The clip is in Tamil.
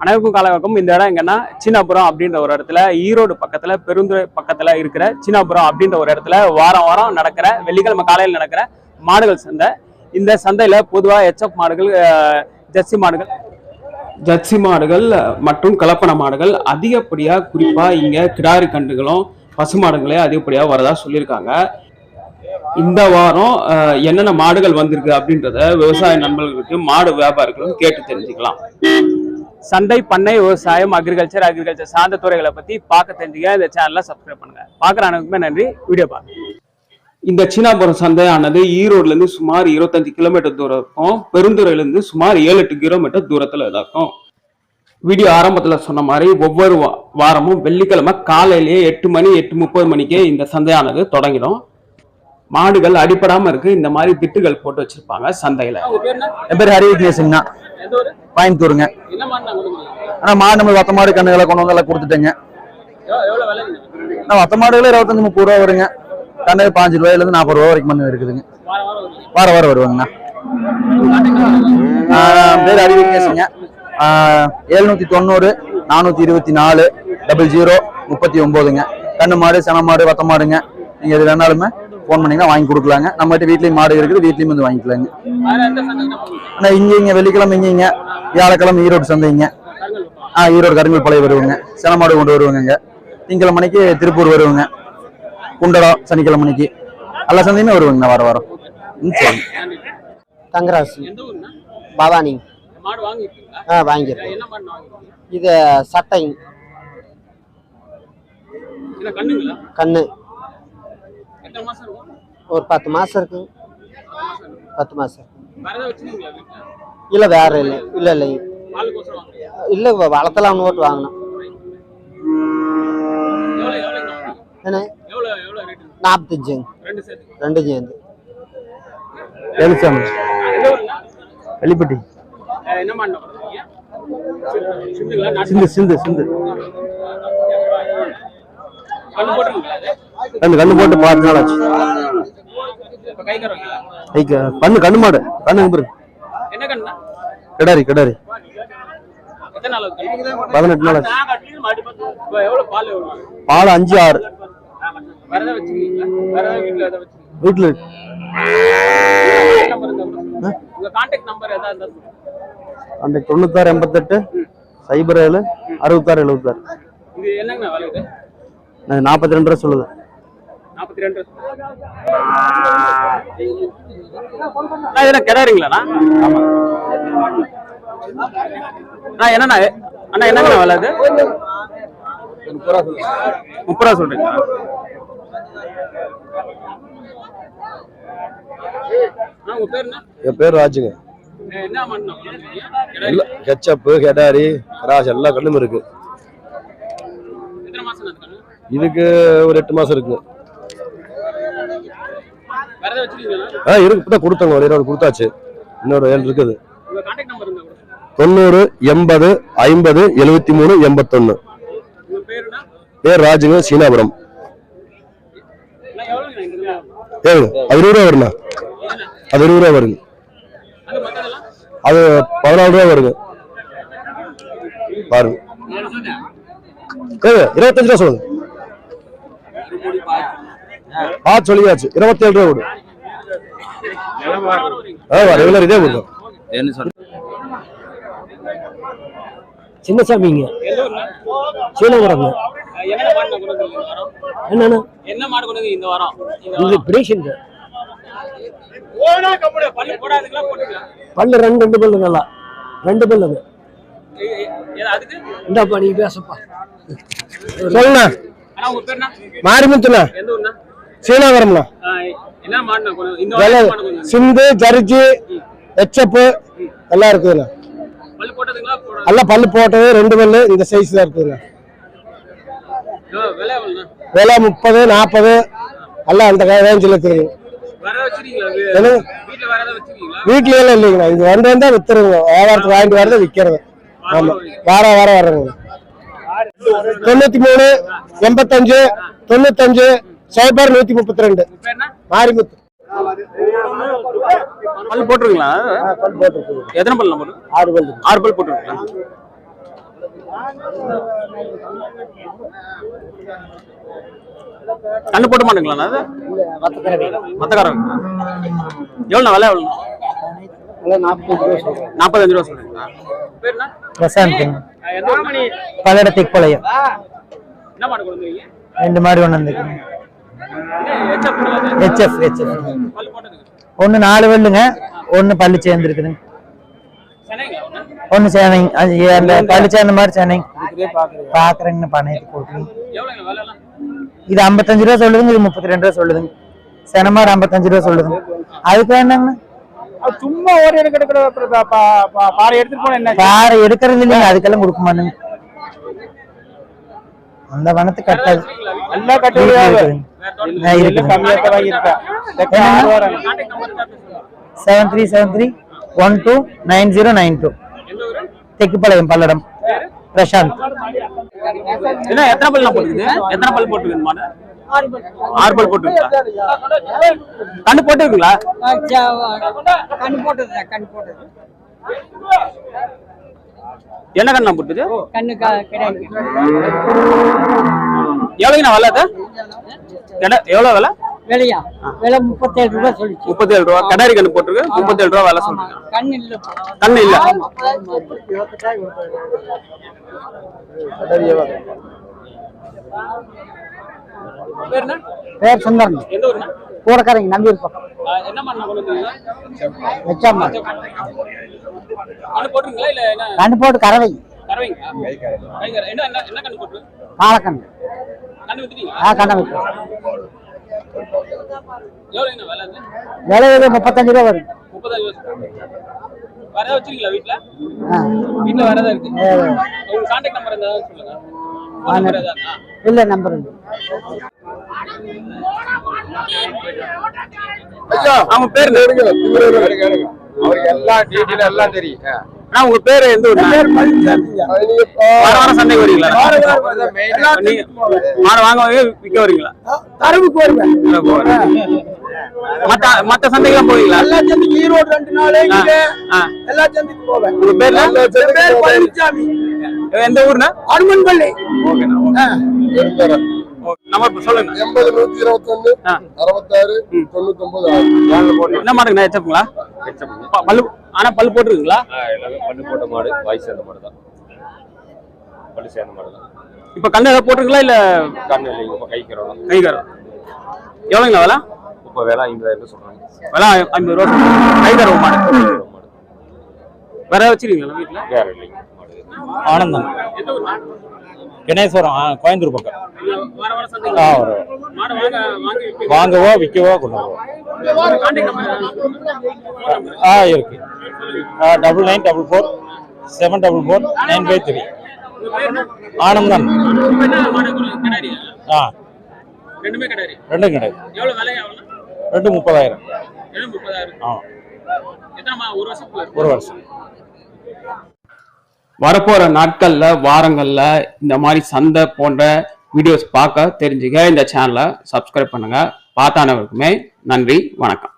அனைவருக்கும் காலவக்கம் இந்த இடம் எங்கன்னா சீனாபுரம் அப்படின்ற ஒரு இடத்துல ஈரோடு பக்கத்துல பெருந்துறை பக்கத்துல இருக்கிற சீனாபுரம் அப்படின்ற ஒரு இடத்துல வாரம் வாரம் நடக்கிற வெள்ளிக்கிழமை காலையில் நடக்கிற மாடுகள் சந்தை. இந்த சந்தையில பொதுவா எச்எஃப் மாடுகள் ஜெர்சி மாடுகள் ஜெர்சி மாடுகள் மற்றும் கலப்பன மாடுகள் அதிகப்படியா குறிப்பா இங்க கிடாரி கன்றுகளும் பசுமாடுகளே அதிகப்படியா வரதா சொல்லியிருக்காங்க. இந்த வாரம் என்னென்ன மாடுகள் வந்திருக்கு அப்படின்றத விவசாய நண்பர்களுக்கு மாடு வியாபாரிகளும் கேட்டு தெரிஞ்சுக்கலாம். சந்தை பண்ணை விவசாயம் அக்ரிகல்ச்சர் அக்ரிகல்ச்சர் சார்ந்த துறைகளை பத்தி பார்க்க தெரிஞ்சுக்க இந்த சேனலை சப்ஸ்கிரைப் பண்ணுங்க. பார்க்குற அனைவருக்குமே நன்றி. வீடியோ பாருங்க. இந்த சீனாபுரம் சந்தையானது ஈரோட்ல இருந்து சுமார் இருபத்தஞ்சு கிலோமீட்டர் தூரம் இருக்கும் பெருந்துறையில இருந்து சுமார் ஏழு எட்டு கிலோமீட்டர் தூரத்துல இருக்கும் வீடியோ ஆரம்பத்துல சொன்ன மாதிரி ஒவ்வொரு வா- வாரமும் வெள்ளிக்கிழமை காலையிலேயே எட்டு மணி எட்டு முப்பது மணிக்கே இந்த சந்தையானது தொடங்கிடும். மாடுகள் அடிப்படாம இருக்கு. இந்த மாதிரி திட்டுகள் போட்டு வச்சிருப்பாங்க சந்தையில. என் பேர் ஹரி விக்னேஷுங்கண்ணா கோயம்புத்தூருங்க. ஆனா மாடு நம்ம வத்த மாடு கண்ணுகளை கொண்டு வந்து எல்லாம் கொடுத்துட்டேங்க. நான் வத்த மாடுகளே இருபத்தஞ்சு முப்பது ரூபா வருங்க. கண்ணு பாஞ்சு ரூபாயில இருந்து நாற்பது ரூபா வரைக்கும் மண்ணு இருக்குதுங்க. வார வாரம் வருவாங்கண்ணா. பேர் விக்னேஷுங்க எழுநூத்தி தொண்ணூறு நானூத்தி இருபத்தி நாலு டபுள் ஜீரோ முப்பத்தி ஒன்பதுங்க கண்ணு மாடு சென மாடு வத்த மாடுங்க. நீங்க எது வேணாலுமே ஃபோன் பண்ணீங்கன்னா வாங்கி கொடுக்கலாங்க. நம்மகிட்ட வீட்லயும் மாடு இருக்குது வீட்லயும் வந்து வாங்கிக்கலாங்க. ஆனா இங்க இங்க வெள்ளிக்கிழமை இங்க இங்க. வியாழக்கிழமை ஈரோடு சந்தைங்க. ஆ ஈரோடு கருங்கல் பழைய வருவாங்க. செனமாடு கொண்டு வருவாங்க இங்க திங்கக்கிழமை மணிக்கு திருப்பூர் வருவாங்க. குண்டடம் சனிக்கிழமை மணிக்கு எல்லா சந்தையுமே வருவாங்கண்ணா வார வாரம். ம் சரி. தங்கராசு. பவானி. ஆ வாங்கியிருக்கேன் இது சட்டை கண்ணு. ஒரு பத்து மாசம் இருக்கு. பத்து மாசம் இல்லை வேற இல்லை. இல்லை இல்லை. இல்லை வளர்த்தலாம்னு ஓட்டு வாங்கினோம்? என்ன? நாற்பத்தஞ்சுங்க ரெண்டு சேர்த்து. ரெண்டு சேர்ந்து. ஊருங்க வெளிப்பட்டி சிந்து சிந்து சிந்து கண்ணு கண்ணு கண்ணு போட்டு பார்த்து நாள் ஆச்சு. இப்ப கை கறவீங்களா ஐக்கு பண்ணு கண்ணு மாடு. கண்ணு பாரு. கண்ணா கிடாரி கிடாரி. பதினெட்டு நாள் ஆச்சு. பால் அஞ்சு ஆறு. வீட்டுல கான்டாக்ட் தொண்ணூத்தாறு எண்பத்தெட்டு சைபர் ஏழு அறுபத்தாறு எழுபத்தாறு. நாற்பத்தி ரெண்டு ரூபா சொல்லுது. நாற்பத்தி ரெண்டு அண்ணா என்ன கிடாரிங்களாண்ணா? அண்ணா என்னண்ணா? அண்ணா என்னங்கண்ணா விலை முப்பது ரூபா சொல்றீங்களா என் பேர் ராஜுங்க. என்ன மண்ணா இல்ல கெச்சப்பு கெடாரி கிராஸ் எல்லா கண்ணும் இருக்கு. எத்தனை மாசம் இருக்காங்க இதுக்கு ஒரு எட்டு மாசம் வச்சிருக்கீங்களா ஆ இருக்கு இப்பதான் கொடுத்தாங்க. ஒரு இருபது கொடுத்தாச்சு. இன்னொரு ஏழு இருக்குது. தொண்ணூறு எண்பது ஐம்பது எழுபத்தி மூணு எண்பத்தொன்னு பேர் ராஜுங்க சீனாபுரம். ஏங்க அது இருபது ரூபா வருண்ணா? அது இருபது ரூபா வருங்க. அது பதினாலு ரூபா வருங்க. பாருங்க. இருபத்தஞ்சு ரூபா சொல்லுங்க. ஆ சொல்லியாச்சு. இருபத்தேழு ரூபா விடு ரெகுலர் இதே விடுங்க சின்னசாமிங்க. சீனபுரங்க அஹ் என்ன மாடு கொண்டு வந்தீங்க இந்த வாரம்? என்னண்ணா என்ன மாடு கொண்டு வந்தீங்க இந்த வாரம் இது கம்பெனி பல்லு பல்லு ரெண்டு ரெண்டு பல்லு நல்லா. ரெண்டு ஏ- அதுக்கு? இந்தாப்பா நீ பேசப்பா. சொல்லுண்ணா. மாரிமுத்துண்ணா. எந்த வாரம்? சிந்து ஜரிஜி எச்சப்பு எல்லாம் இருக்குதுண்ணா. எல்லாம் பல்லு போட்டது ரெண்டு பல்லு இந்த சைஸ் தான் இருக்குதுண்ணா. விலை முப்பது நாற்பது எல்லாம் அந்த ரேஞ்சில் இருக்குதுங்க வீட்ல எல்லாம் இல்லைங்கண்ணா. இது வந்து வந்தா வித்துருங்க. வியாபாரத்துக்கு வாங்கிட்டு வரது விற்கிறது ஆமா. வார வாரம் வர்றேங்க. தொண்ணூத்தி மூணு எண்பத்தஞ்சு தொண்ணூத்தஞ்சு சைபர் நூத்தி முப்பத்தி ரெண்டு மாரிமுத்து. பல்லு போட்டுருங்களா எத்தனை பல்லு போட்டு ஆறு பல்லு ஆறு பல் போட்டுருக்கீங்களா கண்ணு போட்டு மாட்டீங்களா மத்தக்காரங்க எவ்வளோ விலை எவ்வளோ நாற்பத்தஞ்சு ரூபா சொல்றீங்களா பேர் என்ன பிரசாந்த்ங்க ஆ, எந்த ஊர் மணி பல்லட திக்பாளையம் என்ன மாடு கொண்டு வந்தீங்க ரெண்டு மாடு ஒன்று வந்துருக்கு ஹெச்எஃப் ஒன்று நாலு வெள்ளுங்க ஒன்று பல்லு சேர்ந்துருக்குதுங்க? ஒன்று சேனைங்க அது பல்லு சேர்ந்த மாதிரி சேனைங்க பார்க்குறேங்கண்ணா எல்லாம் இது ஐம்பத்தஞ்சு ரூபா சொல்லுதுங்க இது முப்பத்தி ரெண்டு ரூபா சொல்லுதுங்க. செனமாடு ஐம்பத்தஞ்சு ரூபா சொல்லுதுங்க. அதுக்கு வேண்டாங்கண்ணா சும்மா எடுக்க எடுக்கிற பாறை எடுத்துட்டு போன என்ன பாறை எடுக்கிறது இல்லைங்க அதுக்கெல்லாம் கொடுக்க மாட்டேங்க. அந்த வனத்து கட்டாது எல்லாம் seven three seven three one two nine zero nine two Thekkupalayam Palladam Prasanth என்ன எத்தனை பல் போட்டுக்குது எத்தனை பல் போட்டுக்குது மாடு ஆறு பல் போட்டுருக்கா? கண்ணு போட்டுருக்குங்களா? போட்டது போட்டது என்ன கண்ணா போட்டுது கண்ணு கிடையாது. எவ்வளோங்கண்ணா விலை அது? கடை எவ்வளோ விலை? விலையா? விலை முப்பத்தேழு ரூபாய் சொல்லிச்சு. முப்பத்தேழு ரூபா. கடாரி கண்ணு போட்டிருக்கு. முப்பத்தேழு ரூபா விலை சொல்றீங்க கண் இல்ல கண்ணு இல்ல. பேர் ஊர்னா கூடக்காரங்க நம்பி இருப்போம் வச்சாமா கண்ணு போட்டு கறவை. காலக்கண்ணு ஆ கண்ணை எவ்வளோங்கண்ணா விலை முப்பத்தஞ்சு ரூபா வரும் வேற வச்சிருக்கீங்களா வீட்ல? வீட்ல வேற ஏதாவது இருக்கு? உங்க கான்டாக்ட் நம்பர் ஏதாவது சொல்லுங்க? இல்லை நம்பர் இல்லை. அவங்க பேர்? அவருக்கு எல்லா டீட்டெயில் எல்லாம் தெரியும். அண்ணா, உங்க பேரு எந்த ஊர் வார வாரம் சந்தைக்கு வரீங்களா? மாடு வாங்க விற்க வரீங்களா? தரவுக்கு வருவேன். மத்த மத்த சந்தைக்கெல்லாம் போவீங்களா? எல்லா சந்தைக்கு ஈரோடு ரெண்டு நாள். எல்லா சந்தைக்கு போவேன். உங்க பேர் பேர் பழனிசாமி எந்த ஊர்னா அனுமன் பள்ளி ஓகேண்ணா நம்பர் சொல்லுங்க. எண்பது நூத்தி இருபத்தி ஒண்ணு. அறுபத்தாறு தொண்ணூத்தி ஒன்பது என்ன மாடுங்கண்ணா எச்சப்புங்களா பல்லு ஆனா பல்லு போட்டுருக்குங்களா? எல்லாமே பல்லு போட்ட மாடு வாய் சேர்ந்த மாடு தான் பல்லு சேர்ந்த மாடு தான் இப்ப கண்ணு ஏதாவது போட்டுருங்களா இல்ல கண்ணு இல்லைங்க இப்போ கைக்கிறோம். கைகாரம் எவ்வளோங்களா விலை? இப்போ வேலை ஐம்பதாயிரம் சொல்றாங்க. விலை ஐம்பது ரூபா கைக்கிறோம் மாடு. வேற வச்சிருக்கீங்களா வீட்டுல வேற இல்லைங்க மாடு. ஆனந்தம். கணேஸ்வரம் ஆ, கோயம்புத்தூர் பக்கம். ஆ. வாங்கவோ விற்கவோ கொண்டு வருவோம். ஆ இருக்கு. Double nine double four seven double four nine five three ஆனந்தம் ஆ. ரெண்டுமே ரெண்டும் கிடையாது. ரெண்டு முப்பதாயிரம். ஆ. ஒரு வருஷம். வரப்போற நாட்கள்ல வாரங்கள்ல இந்த மாதிரி சந்தை போன்ற வீடியோஸ் பார்க்க தெரிஞ்சுக்க இந்த சேனலை சப்ஸ்கிரைப் பண்ணுங்க. பார்த்தானவருக்குமே நன்றி வணக்கம்.